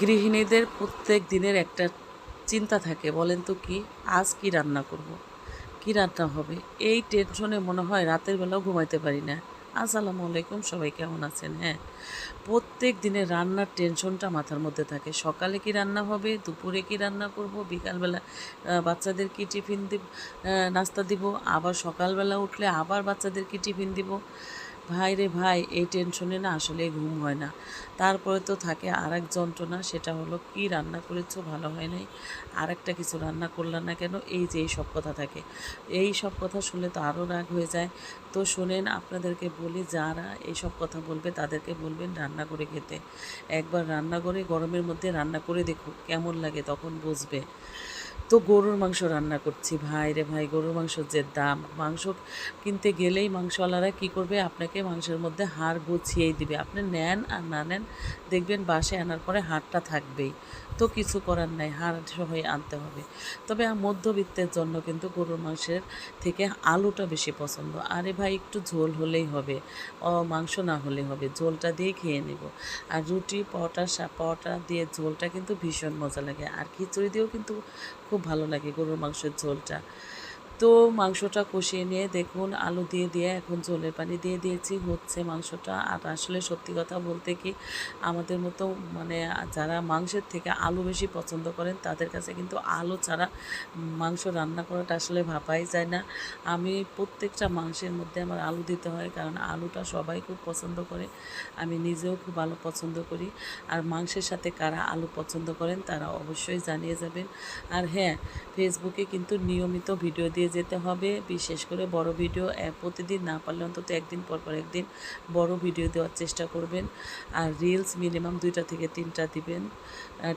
গৃহিণীদের প্রত্যেক দিনের একটা চিন্তা থাকে, বলেন তো কি, আজ কি রান্না করব। কি রান্না হবে? এই টেনশনে মনে হয় রাতের বেলাও ঘুমাইতে পারি না। আসসালামু আলাইকুম, সবাই কেমন আছেন? হ্যাঁ প্রত্যেক দিনের রান্নার টেনশনটা মাথার মধ্যে থাকে। সকালে কি রান্না হবে, দুপুরে কি রান্না করব, বিকালবেলা বাচ্চাদের কি টিফিন দিব নাস্তা দিব, আবার সকালবেলা উঠলে আবার বাচ্চাদের কি টিফিন দিব? ভাই রে ভাই, এই টেনশনে না আসলে ঘুম হয় না। তারপরে তো থাকে আর এক যন্ত্রণা, সেটা হলো কি রান্না করেছ, ভালো হয় নাই? আর একটা কিছু রান্না করলাম না কেন? এই যে এই সব কথা থাকে। এই সব কথা শুনলে তো আরও রাগ হয়ে যায়। তো শোনেন, আপনাদেরকে বলি, যারা এই সব কথা বলবে, তাদেরকে বলবেন রান্না করে খেতে। একবার রান্না করে গরমের মধ্যে রান্না করে দেখুক, কেমন লাগে তখন বুঝবে। তো গরুর মাংস রান্না করছি, ভাই রে ভাই, গরুর মাংসের যে দাম, মাংস কিনতে গেলেই মাংসওয়ালারা কি করবে? আপনাকে মাংসের মধ্যে হাড় গুছিয়েই দিবে। আপনি নেন আর না নেন, দেখবেন বাসে আনার পরে হাড়টা থাকবেই। তো কিছু করার নাই, হাড় সহই আনতে হবে। তবে মধ্যবিত্তের জন্য কিন্তু গরুর মাংসের থেকে আলুটা বেশি পছন্দ। আরে ভাই, একটু ঝোল হলেই হবে। ও মাংস না হলে হবে, ঝোলটা দিয়ে খেয়ে নেব। আর রুটি পরোটা পরোটা দিয়ে ঝোলটা কিন্তু ভীষণ মজা লাগে। আর খিচুড়ি দিয়েও কিন্তু খুব ভালো লাগে গরুর মাংসের ঝোলটা। তো মাংসটা কষিয়ে নিয়ে দেখুন, আলু দিয়ে দিয়ে এখন ঝোলের পানি দিয়ে দিয়েছি, হচ্ছে মাংসটা। আর আসলে সত্যি কথা বলতে কি, আমাদের মতো মানে যারা মাংসের থেকে আলু বেশি পছন্দ করেন, তাদের কাছে কিন্তু আলু ছাড়া মাংস রান্না করাটা আসলে ভাবাই যায় না। আমি প্রত্যেকটা মাংসের মধ্যে আমার আলু দিতে হয়, কারণ আলুটা সবাই খুব পছন্দ করে, আমি নিজেও খুব আলু পছন্দ করি। আর মাংসের সাথে কারা আলু পছন্দ করেন, তারা অবশ্যই জানিয়ে যাবেন। আর হ্যাঁ ফেসবুকে কিন্তু নিয়মিত ভিডিও দিয়ে যেতে হবে। বিশেষ করে বড় ভিডিও প্রতিদিন না পারলে অন্তত একদিন পর পর একদিন বড় ভিডিও দেওয়ার চেষ্টা করবেন। আর রিলস মিনিমাম দুইটা থেকে তিনটা দিবেন।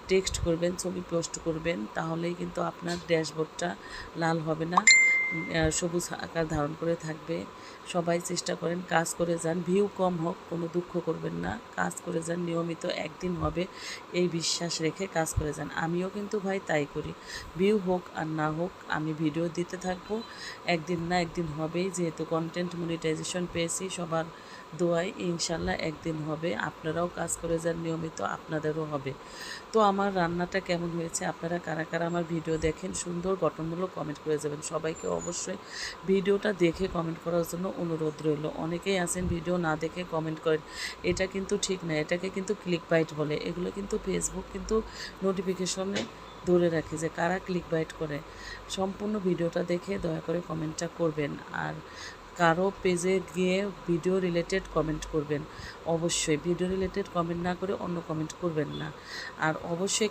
টেক্সট করবেন, ছবি পোস্ট করবেন, তাহলেই কিন্তু আপনার ড্যাশবোর্ডটা লাল হবে না। সবুজ আকার ধারণ করে থাকবে। সবাই চেষ্টা করেন কাজ করে যান। ভিউ কম হোক, কোনো দুঃখ করবেন না। কাজ করে যান, নিয়মিত একদিন হবে এই বিশ্বাস রেখে কাজ করে যান। আমিও কিন্তু ভাই তাই করি। ভিউ হোক আর না হোক, আমি ভিডিও দিতে থাকব। একদিন না একদিন হবেই, যেহেতু কন্টেন্ট মনিটাইজেশন পেয়েছি, সবার দোয়াই ইনশাল্লাহ একদিন হবে। আপনারাও কাজ করে যান, নিয়মিত আপনাদেরও হবে। তো আমার রান্নাটা কেমন হয়েছে? আপনারা কারা কারা আমার ভিডিও দেখেন, সুন্দর গঠনমূলক কমেন্ট করে যাবেন। সবাইকে অবশ্যই ভিডিওটা দেখে কমেন্ট করার জন্য অনুরোধ রইল। অনেকেই আছেন ভিডিও না দেখে কমেন্ট করেন। এটা কিন্তু ঠিক না, এটাকে কিন্তু ক্লিক বাইট বলে। এগুলো কিন্তু ফেসবুক কিন্তু নোটিফিকেশনে ধরে রাখে যে কারা ক্লিক বাইট করে। সম্পূর্ণ ভিডিওটা দেখে দয়া করে কমেন্টটা করবেন। আর কারও পেজে গিয়ে ভিডিও রিলেটেড কমেন্ট করবেন। অবশ্যই ভিডিও রিলেটেড কমেন্ট না করে অন্য কমেন্ট করবেন না। আর অবশ্যই